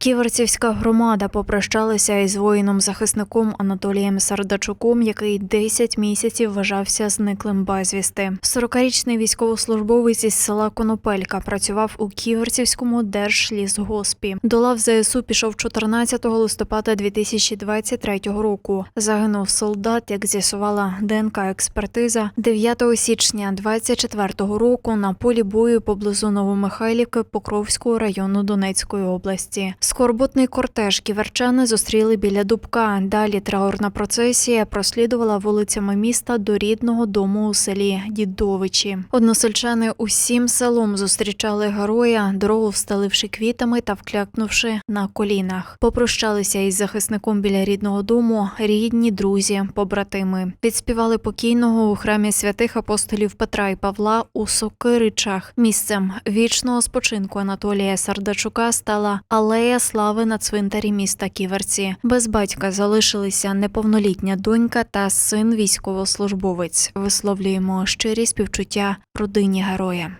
Ківерцівська громада попрощалася із воїном-захисником Анатолієм Сардачуком, який 10 місяців вважався зниклим безвісти. 40-річний військовослужбовець із села Конопелька працював у Ківерцівському держлісгоспі. До лав ЗСУ пішов 14 листопада 2023 року. Загинув солдат, як з'ясувала ДНК експертиза 9 січня 24 року на полі бою поблизу Новомихайлівки Покровського району Донецької області. Скорботний кортеж ківерчани зустріли біля Дубка. Далі траурна процесія прослідувала вулицями міста до рідного дому у селі Дідовичі. Односельчани усім селом зустрічали героя, дорогу встеливши квітами та вклякнувши на колінах. Попрощалися із захисником біля рідного дому рідні, друзі, побратими. Відспівали покійного у храмі святих апостолів Петра і Павла у Сокиричах. Місцем вічного спочинку Анатолія Сардачука стала алея слави на цвинтарі міста Ківерці. Без батька залишилися неповнолітня донька та син військовослужбовець. Висловлюємо щирі співчуття родині героя.